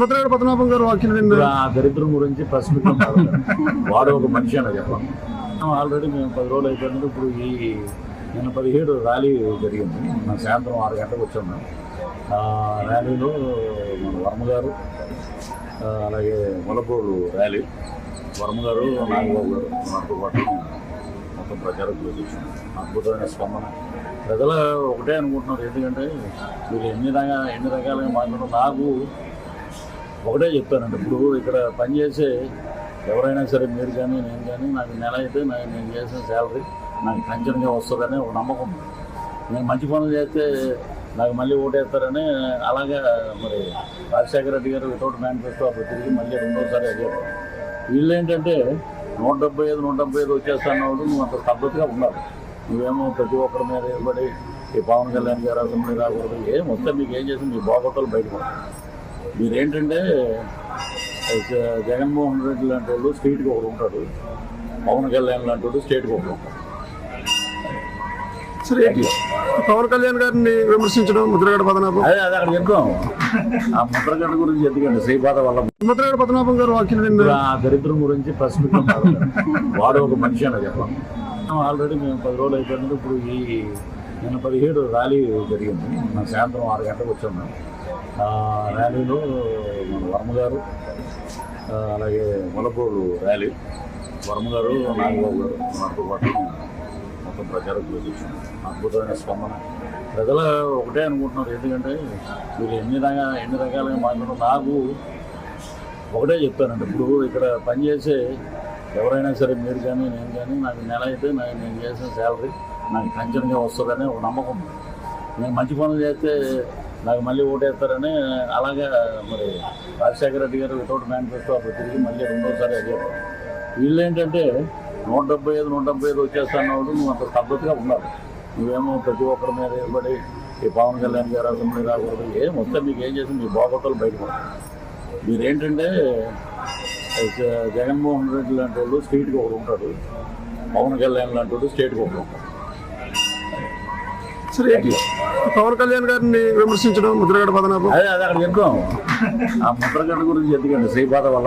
ముద్రగడ పద్మనాభం గారు వ్యాఖ్యలు ఆ దరిద్రం గురించి ప్రశ్నితం వాడు ఒక మనిషి అని చెప్పాను ఆల్రెడీ మేము పది రోజులు అయిపోయినప్పుడు ఇప్పుడు ఈ నిన్న పదిహేడు ర్యాలీ జరిగింది. మన సాయంత్రం ఆరు గంటలకు వచ్చాము మేము. ర్యాలీలో మన వర్మ గారు అలాగే ములపూరు ర్యాలీ. వర్మ గారు నాగబాబు గారు మనతో పాటు మొత్తం ప్రచారం చూపించాం అద్భుతమైన స్పందన. ప్రజలు ఒకటే అనుకుంటున్నారు. ఎందుకంటే మీరు ఎన్ని రకాల ఎన్ని రకాలుగా మాట్లాడుతున్నారు? నాకు ఒకటే చెప్తానండి. ఇప్పుడు ఇక్కడ పనిచేసే ఎవరైనా సరే మీరు కానీ నేను కానీ నాకు నెల అయితే నాకు నేను చేసిన శాలరీ నాకు పెన్షన్గా వస్తుందనే ఒక నమ్మకం. ఉంది. నేను మంచి పనులు చేస్తే నాకు మళ్ళీ ఓటేస్తారని అలాగే మరి రాజశేఖర రెడ్డి గారు వితౌట్ మేనిఫెస్టో అప్పుడు తిరిగి మళ్ళీ రెండోసారి అడిగారు. వీళ్ళు ఏంటంటే నూట డెబ్బై ఐదు నూట డెబ్బై ఐదు వచ్చేస్తాన్నవాడు నువ్వు అంత పద్ధతిగా ఉండాలి. నువ్వేమో ప్రతి ఒక్కరి మీద ఏర్పడి ఈ పవన్ కళ్యాణ్ గారు అసెంబ్లీ రాకూడదు. ఏం వస్తే మీకు ఏం చేసి మీ బాగోతాలు బయటపడతారు మీరేంటంటే జగన్మోహన్ రెడ్డి లాంటి వాళ్ళు స్టేట్కి ఒకడు ఉంటాడు. పవన్ కళ్యాణ్ లాంటి వాడు స్టేట్కి ఒకడు ఉంటాడు? పవన్ కళ్యాణ్ గారిని విమర్శించడం ముద్రగడ పద్మనాభం. అదే అదే అక్కడ చెప్తాం. ఆ ముద్రగడ్డ గురించి ఎందుకండి? శ్రీపాద వల్ల ముద్రగడ పద్మనాభం గారు విన్నారు ఆ దరిద్రం గురించి ప్రశ్నితం వాడు ఒక మనిషి అని చెప్పాలి. ఆల్రెడీ మేము పది రోజులు అయిపోయినప్పుడు ఇప్పుడు ఈ నిన్న పదిహేడు ర్యాలీ జరిగింది. మన సాయంత్రం ఆరు గంటలకు వచ్చాము. ఆ ర్యాలీలో మన వర్మ గారు అలాగే ములపూరు ర్యాలీ. వర్మ గారు నాగబాబు గారు మనతో పాటు మొత్తం ప్రచారం చూపించాం అద్భుతమైన స్పందన. ప్రజలు ఒకటే అనుకుంటున్నారు ఎందుకంటే మీరు ఎన్ని రకాల ఎన్ని రకాలుగా మాట్లాడుతున్నారు నాకు ఒకటే చెప్తానండి ఇప్పుడు ఇక్కడ పనిచేసే ఎవరైనా సరే మీరు కానీ నేను కానీ నాకు నెల అయితే నాకు నేను చేసిన శాలరీ నాకు పెన్షన్గా వస్తుందని ఒక నమ్మకం నేను మంచి పనులు చేస్తే నాకు మళ్ళీ ఓటేస్తారని అలాగే మరి రాజశేఖర రెడ్డి గారు వితౌట్ మేనిఫెస్టో అప్పుడు తిరిగి మళ్ళీ రెండోసారి అడిగారు. వీళ్ళు ఏంటంటే నూట డెబ్బై ఐదు నూట డెబ్బై ఐదు వచ్చేస్తాన్నవాడు నువ్వు అంత పద్ధతిగా ఉండాలి. నువ్వేమో ప్రతి ఒక్కరి మీద ఏర్పడి ఈ పవన్ కళ్యాణ్ గారు అసెంబ్లీ రాకూడదు ఏం వస్తే మీకు ఏం చేసి మీ బాగోతాలు బయటపడతారు మీరేంటంటే జ- జగన్మోహన్ రెడ్డి లాంటి వాళ్ళు స్టేట్కి ఒకడు ఉంటాడు పవన్ కళ్యాణ్ లాంటి వాడు స్టేట్కి ఒకడు ఉంటాడు సరే పవన్ కళ్యాణ్ గారిని విమర్శించడం ముద్రగడ పదనాభం. అదే అదే అక్కడ చెప్తాం ఆ ముద్రగడ గురించి ఎందుకండి? శ్రీపాద వల్ల